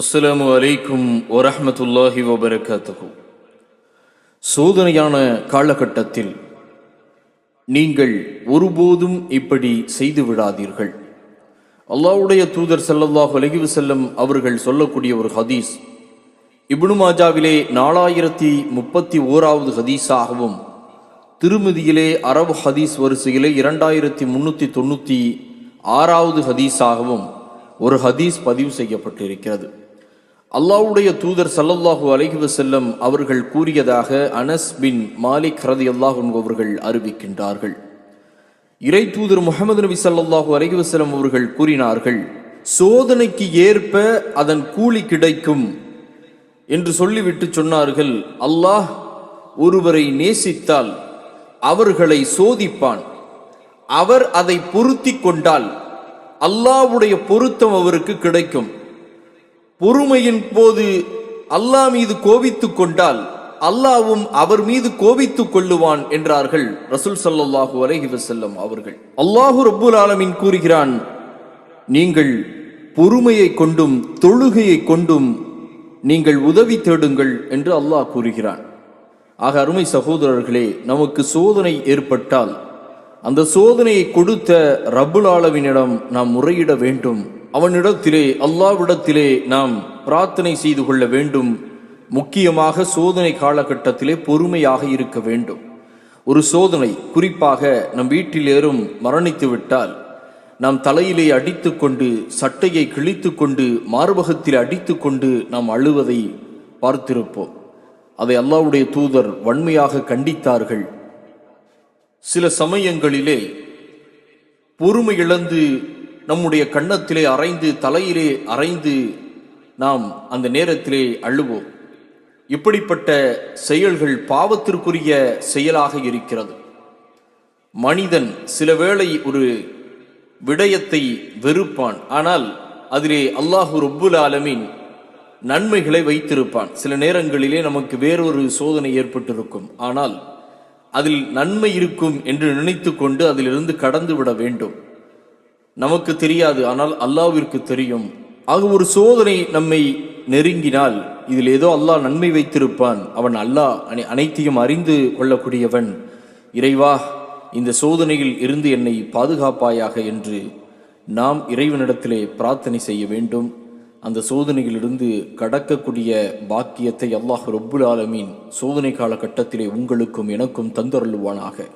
அஸ்ஸலாமு அலைக்கும் வரஹ்மத்துல்லாஹி வபரகாத்துஹு. சோதனையான காலகட்டத்தில் நீங்கள் ஒருபோதும் இப்படி செய்து விடாதீர்கள். அல்லாவுடைய தூதர் ஸல்லல்லாஹு அலகிவு செல்லம் அவர்கள் சொல்லக்கூடிய ஒரு ஹதீஸ் இப்னு மாஜாவிலே நாலாயிரத்தி முப்பத்தி ஓராவது ஹதீஸாகவும் திருமதியிலே அரபு ஹதீஸ் வரிசையிலே இரண்டாயிரத்தி முன்னூற்றி தொண்ணூற்றி ஆறாவது ஹதீஸாகவும் ஒரு ஹதீஸ் பதிவு செய்யப்பட்டிருக்கிறது. அல்லாவுடைய தூதர் ஸல்லல்லாஹு அலைஹி செல்லம் அவர்கள் கூறியதாக அனஸ் பின் மாலிக் ஹரதி அன்ஹு அவர்கள் அறிவிக்கின்றார்கள். இறை தூதர் முகமது நபி ஸல்லல்லாஹு அலைஹி வஸல்லம் அவர்கள் கூறினார்கள் சோதனைக்கு ஏற்ப அதன் கூலி கிடைக்கும் என்று சொல்லிவிட்டு சொன்னார்கள். அல்லாஹ் ஒருவரை நேசித்தால் அவர்களை சோதிப்பான். அவர் அதை பொருத்தி கொண்டால் அல்லாஹ்வுடைய பொருத்தம் அவருக்கு கிடைக்கும். பொறுமையின் போது அல்லாஹ் மீது கோபித்துக் கொண்டால் அல்லாவும் அவர் மீது கோபித்துக் கொள்ளுவான் என்றார்கள் ரசூல் சல்லாஹூ அலஹி வசல்லம் அவர்கள். அல்லாஹு ரபுல் ஆலமின் கூறுகிறான் நீங்கள் பொறுமையை கொண்டும் தொழுகையை கொண்டும் நீங்கள் உதவி தேடுங்கள் என்று அல்லாஹ் கூறுகிறான். ஆக அருமை சகோதரர்களே நமக்கு சோதனை ஏற்பட்டால் அந்த சோதனையை கொடுத்த ரபுல் ஆலமினிடம் நாம் முறையிட வேண்டும். அவனிடத்திலே அல்லாவிடத்திலே நாம் பிரார்த்தனை செய்து கொள்ள வேண்டும். முக்கியமாக சோதனை காலகட்டத்திலே பொறுமையாக இருக்க வேண்டும். ஒரு சோதனை குறிப்பாக நம் வீட்டில் ஏறும் மரணித்து விட்டால் நாம் தலையிலே அடித்துக்கொண்டு சட்டையை கிழித்துக்கொண்டு மார்பகத்தில் அடித்துக்கொண்டு நாம் அழுவதை பார்த்திருப்போம். அதை அல்லாவுடைய தூதர் வன்மையாக கண்டித்தார்கள். சில சமயங்களிலே பொறுமை இழந்து நம்முடைய கன்னத்திலே அரைந்து தலையிலே அரைந்து நாம் அந்த நேரத்திலே அழுவோம் இப்படிப்பட்ட செயல்கள் பாவத்திற்குரிய செயலாக இருக்கிறது. மனிதன் சில வேளை ஒரு விடயத்தை வெறுப்பான். ஆனால் அதிலே அல்லாஹு ரொப்புல் ஆலமின் நன்மைகளை வைத்திருப்பான். சில நேரங்களிலே நமக்கு வேறொரு சோதனை ஏற்பட்டிருக்கும். ஆனால் அதில் நன்மை இருக்கும் என்று நினைத்து கொண்டு அதிலிருந்து கடந்து விட வேண்டும். நமக்கு தெரியாது ஆனால் அல்லாவிற்கு தெரியும். ஆக ஒரு சோதனை நம்மை நெருங்கினால் இதில் ஏதோ அல்லாஹ் நன்மை வைத்திருப்பான். அவன் அல்லாஹ் அனை- அனைத்தையும் அறிந்து கொள்ளக்கூடியவன். இறைவா இந்த சோதனையில் இருந்து என்னை பாதுகாப்பாயாக என்று நாம் இறைவனிடத்திலே பிரார்த்தனை செய்ய வேண்டும். அந்த சோதனையிலிருந்து கடக்கக்கூடிய பாக்கியத்தை அல்லாஹ் ரொப்புல் ஆலமீன் சோதனை காலகட்டத்திலே உங்களுக்கும் எனக்கும் தந்தருள்வானாக.